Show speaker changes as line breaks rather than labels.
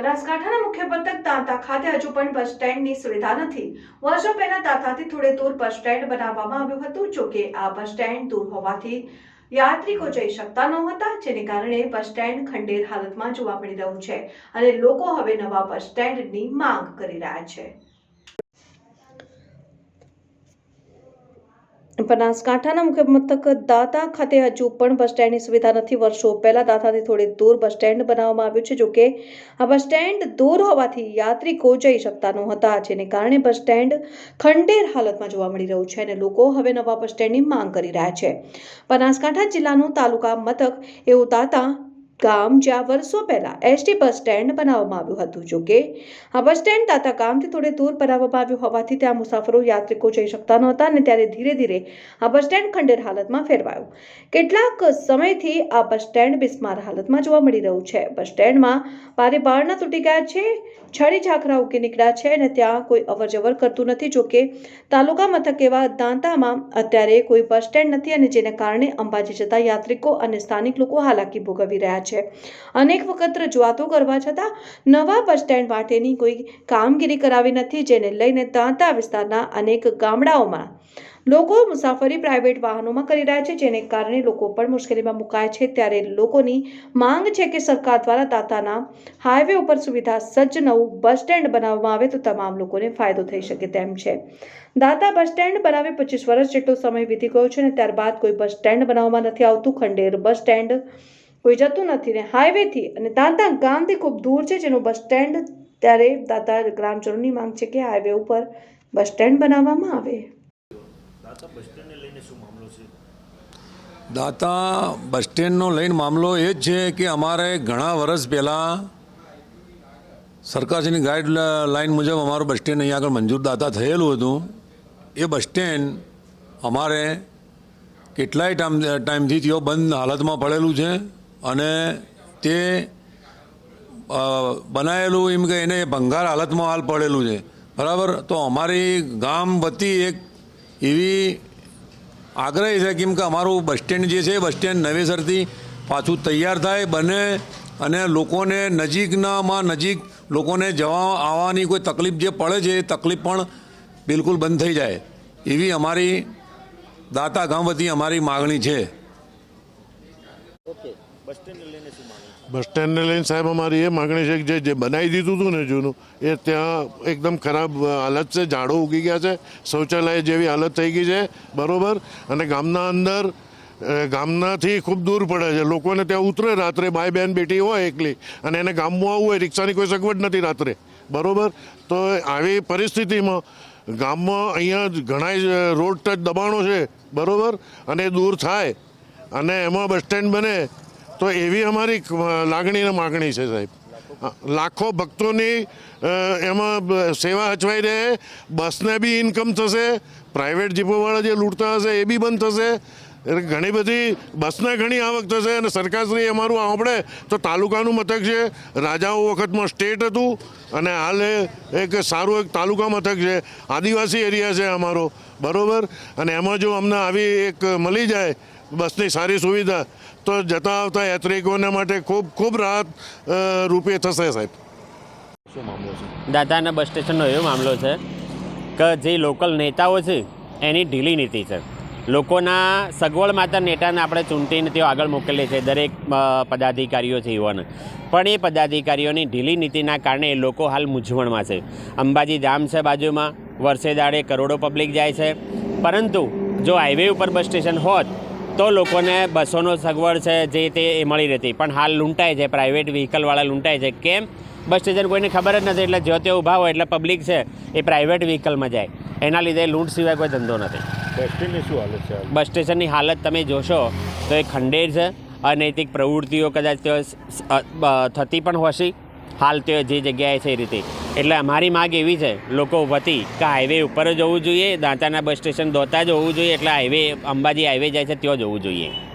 બનાસકાંઠાના મુખ્ય પંથક તાંતા ખાતે હજુ પણ બસ સ્ટેન્ડની સુવિધા નથી. વર્ષો પહેલા તાંતાથી થોડે દૂર બસ સ્ટેન્ડ બનાવવામાં આવ્યું હતું, જો કે આ બસ સ્ટેન્ડ દૂર હોવાથી યાત્રિકો જઈ શકતા નહોતા, જેને કારણે બસ સ્ટેન્ડ ખંડેર હાલતમાં જોવા મળી રહ્યું છે અને લોકો હવે નવા બસ સ્ટેન્ડની માંગ કરી રહ્યા છે. બનાસકાંઠાના મુખ્ય મથક દાતા ખાતે હજુ પણ બસ સ્ટેન્ડની સુવિધા નથી. વર્ષો પહેલા દાતાથી થોડે દૂર બસ સ્ટેન્ડ બનાવવામાં આવ્યું છે, જોકે આ બસ સ્ટેન્ડ દૂર હોવાથી યાત્રિકો જઈ શકતા નહોતા, જેને કારણે બસ સ્ટેન્ડ ખંડેર હાલતમાં જોવા મળી રહ્યું છે અને લોકો હવે નવા બસ સ્ટેન્ડની માંગ કરી રહ્યા છે. બનાસકાંઠા જિલ્લાનું તાલુકા મથક એવું દાતા ગામ જ્યાં વર્ષો પહેલા એસટી બસ સ્ટેન્ડ બનાવવામાં આવ્યું હતું. જોકે આ બસ સ્ટેન્ડ દાતા ગામથી થોડે દૂર બનાવવામાં આવ્યું હોવાથી ત્યાં મુસાફરો, યાત્રિકો જઈ શકતા નહોતા અને ત્યારે ધીરે ધીરે આ બસ સ્ટેન્ડ ખંડેર હાલતમાં ફેરવાયું. કેટલાક સમયથી આ બસ સ્ટેન્ડ બિસ્માર હાલતમાં જોવા મળી રહ્યું છે. બસ સ્ટેન્ડમાં બારે બારણા તૂટી ગયા છે, છડી ઝાખરા ઉકી નીકળ્યા છે અને ત્યાં કોઈ અવરજવર કરતું નથી. જોકે તાલુકા મથક એવા દાંતામાં અત્યારે કોઈ બસ સ્ટેન્ડ નથી અને જેને કારણે અંબાજી જતા યાત્રિકો અને સ્થાનિક લોકો હાલાકી ભોગવી રહ્યા છે. અનેક વખત રજૂઆતો કરવા છતાં નવા બસ સ્ટેન્ડ માટેની કોઈ કામગીરી કરાવી નથી, જેને લઈને તાંતા વિસ્તારના અનેક ગામડાઓમાં લોકો મુસાફરી પ્રાઇવેટ વાહનોમાં કરી રહ્યા છે, જેને કારણે લોકો પણ મુશ્કેલીમાં મુકાય છે. ત્યારે લોકોની માંગ છે કે સરકાર દ્વારા દાતાના હાઈવે ઉપર સુવિધા સજ્જ નવું બસ સ્ટેન્ડ બનાવવામાં આવે તો તમામ લોકોને ફાયદો થઈ શકે તેમ છે. દાતા બસ સ્ટેન્ડ બનાવે પચીસ વર્ષ જેટલો સમય વીતી ગયો છે અને ત્યારબાદ કોઈ બસ સ્ટેન્ડ બનાવવામાં નથી આવતું. ખંડેર બસ સ્ટેન્ડ કોઈ જતું નથી ને હાઈવેથી અને દાંતા ગામથી ખૂબ દૂર છે જેનું બસ સ્ટેન્ડ ત્યારે દાતા ગ્રામજનોની માંગ છે કે હાઈવે ઉપર બસ સ્ટેન્ડ બનાવવામાં આવે.
દાતા બસ સ્ટેન્ડને લઈને શું મામલો છે?
દાતા બસ સ્ટેન્ડનો લઈને મામલો એ જ છે કે અમારે ઘણા વર્ષ પહેલાં સરકારશ્રીની ગાઈડ લાઈન મુજબ અમારું બસ સ્ટેન્ડ અહીંયા આગળ મંજૂર દાતા થયેલું હતું. એ બસ સ્ટેન્ડ અમારે કેટલાય ટાઈમ ટાઈમથી તેઓ બંધ હાલતમાં પડેલું છે. અને તે બનાવેલું એમ કે એને ભંગાર હાલતમાં હાલ પડેલું છે. બરાબર? તો અમારી ગામ વતી એક એવી આગ્રહ છે કેમ કે અમારું બસ સ્ટેન્ડ જે છે, બસ સ્ટેન્ડ નવેસરથી પાછું તૈયાર થાય, બને અને લોકોને નજીકનામાં નજીક લોકોને જવા આવવાની કોઈ તકલીફ જે પડે છે, એ તકલીફ પણ બિલકુલ બંધ થઈ જાય. એવી અમારી દાતા ગામ વતી અમારી માગણી છે.
બસ સ્ટેન્ડને લઈને
સાહેબ અમારી એ માગણી છે કે જે બનાવી દીધું હતું ને જૂનું, એ ત્યાં એકદમ ખરાબ હાલત છે, ઝાડો ઉગી ગયા છે, શૌચાલય જેવી હાલત થઈ ગઈ છે, બરોબર? અને ગામના અંદર ગામનાથી ખૂબ દૂર પડે છે. લોકોને ત્યાં ઉતરે રાત્રે બાય બેન બેટી હોય એકલી, અને એને ગામમાં આવવું હોય, રિક્ષાની કોઈ સગવડ નથી રાત્રે, બરોબર? તો આવી પરિસ્થિતિમાં ગામમાં અહીંયા ઘણા રોડ ટચ દબાણો છે, બરોબર? અને દૂર થાય, અને એમાં બસ સ્ટેન્ડ બને તો એવી અમારી લાગણી અને માગણી છે સાહેબ. લાખો ભક્તોની એમાં સેવા હચવાઈ રહે, બસને બી ઇન્કમ થશે પ્રાઇવેટ જીપોવાળા જે લૂંટતા હશે એ બી બંધ થશે. એટલે ઘણી બધી, બસને ઘણી આવક થશે અને સરકારશ્રી અમારું આપણે તો તાલુકાનું મથક છે. રાજાઓ વખતમાં સ્ટેટ હતું અને હાલ એક સારું એક તાલુકા મથક છે. આદિવાસી એરિયા છે અમારો. બરાબર? અને એમાં જો અમને આવી એક મળી જાય બસની સારી સુવિધા. તો જતા આવતા યાત્રિકોને માટે ખૂબ ખૂબ રાહત રૂપે થશે સાહેબ.
શું મામલો છે?
દાદાના બસ સ્ટેશનનો એવો મામલો છે કે જે લોકલ નેતાઓ છે એની ઢીલી નીતિ છે. લોકોના સગવડ માતા નેતાને આપણે ચૂંટીને તેઓ આગળ મોકલીએ છીએ દરેક પદાધિકારીઓ છે યુવાન. પણ એ પદાધિકારીઓની ઢીલી નીતિના કારણે એ લોકો હાલ મૂંઝવણમાં છે. અંબાજી ધામ છે બાજુમાં વર્ષે દાડે કરોડો પબ્લિક જાય છે. પરંતુ જો હાઈવે ઉપર બસ સ્ટેશન હોત તો લોકોને બસોનો સગવડ છે જે તે એ મળી રહેતી. પણ હાલ લૂંટાય છે પ્રાઇવેટ વ્હીકલવાળા લૂંટાય છે. કેમ? બસ સ્ટેશન કોઈને ખબર જ નથી એટલે જો તે ઊભા હોય એટલે પબ્લિક છે એ પ્રાઇવેટ વ્હીકલમાં જાય. એના લીધે લૂંટ સિવાય કોઈ ધંધો નથી.
બસ સ્ટેન્ડની શું હાલત છે
બસ સ્ટેશનની હાલત તમે જોશો તો એ ખંડેર છે. અનૈતિક પ્રવૃત્તિઓ કદાચ થતી પણ હશે. હાલ તે જે જગ્યાએ છે એ રીતે. એટલે અમારી માગ એવી છે, લોકો વતી કે હાઈવે ઉપર જ હોવું જોઈએ, દાંતાના બસ સ્ટેશન દોતા જ હોવું જોઈએ, એટલે હાઈવે અંબાજી હાઈવે જાય છે, ત્યાં હોવું જોઈએ.